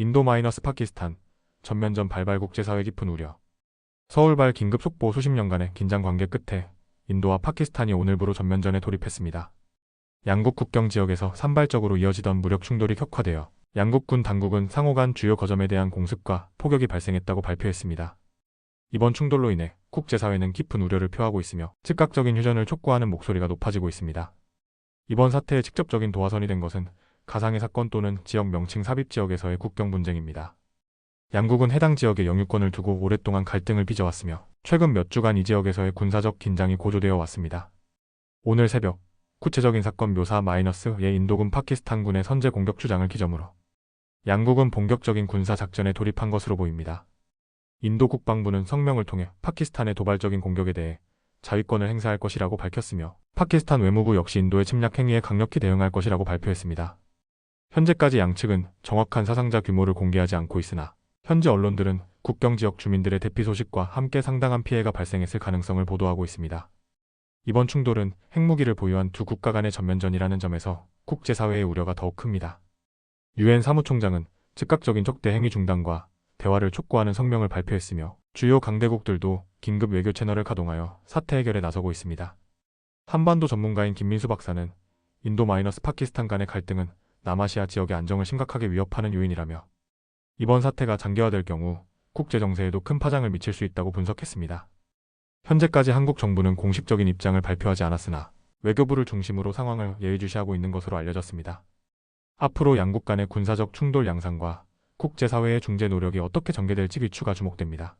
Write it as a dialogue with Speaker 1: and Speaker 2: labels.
Speaker 1: 인도 마이너스 파키스탄 전면전 발발 국제사회 깊은 우려. 서울발 긴급 속보 수십 년간의 긴장 관계 끝에 인도와 파키스탄이 오늘부로 전면전에 돌입했습니다. 양국 국경 지역에서 산발적으로 이어지던 무력 충돌이 격화되어 양국군 당국은 상호 간 주요 거점에 대한 공습과 포격이 발생했다고 발표했습니다. 이번 충돌로 인해 국제사회는 깊은 우려를 표하고 있으며 즉각적인 휴전을 촉구하는 목소리가 높아지고 있습니다. 이번 사태의 직접적인 도화선이 된 것은 가상의 사건 또는 지역 명칭 삽입 지역에서의 국경 분쟁입니다. 양국은 해당 지역의 영유권을 두고 오랫동안 갈등을 빚어왔으며 최근 몇 주간 이 지역에서의 군사적 긴장이 고조되어 왔습니다. 오늘 새벽 구체적인 사건 묘사 마이너스의 인도군 파키스탄군의 선제 공격 주장을 기점으로 양국은 본격적인 군사 작전에 돌입한 것으로 보입니다. 인도 국방부는 성명을 통해 파키스탄의 도발적인 공격에 대해 자위권을 행사할 것이라고 밝혔으며 파키스탄 외무부 역시 인도의 침략 행위에 강력히 대응할 것이라고 발표했습니다. 현재까지 양측은 정확한 사상자 규모를 공개하지 않고 있으나 현지 언론들은 국경 지역 주민들의 대피 소식과 함께 상당한 피해가 발생했을 가능성을 보도하고 있습니다. 이번 충돌은 핵무기를 보유한 두 국가 간의 전면전이라는 점에서 국제사회의 우려가 더욱 큽니다. 유엔 사무총장은 즉각적인 적대 행위 중단과 대화를 촉구하는 성명을 발표했으며 주요 강대국들도 긴급 외교 채널을 가동하여 사태 해결에 나서고 있습니다. 한반도 전문가인 김민수 박사는 인도 마이너스 파키스탄 간의 갈등은 남아시아 지역의 안정을 심각하게 위협하는 요인이라며 이번 사태가 장기화될 경우 국제 정세에도 큰 파장을 미칠 수 있다고 분석했습니다. 현재까지 한국 정부는 공식적인 입장을 발표하지 않았으나 외교부를 중심으로 상황을 예의주시하고 있는 것으로 알려졌습니다. 앞으로 양국 간의 군사적 충돌 양상과 국제사회의 중재 노력이 어떻게 전개될지 귀추가 주목됩니다.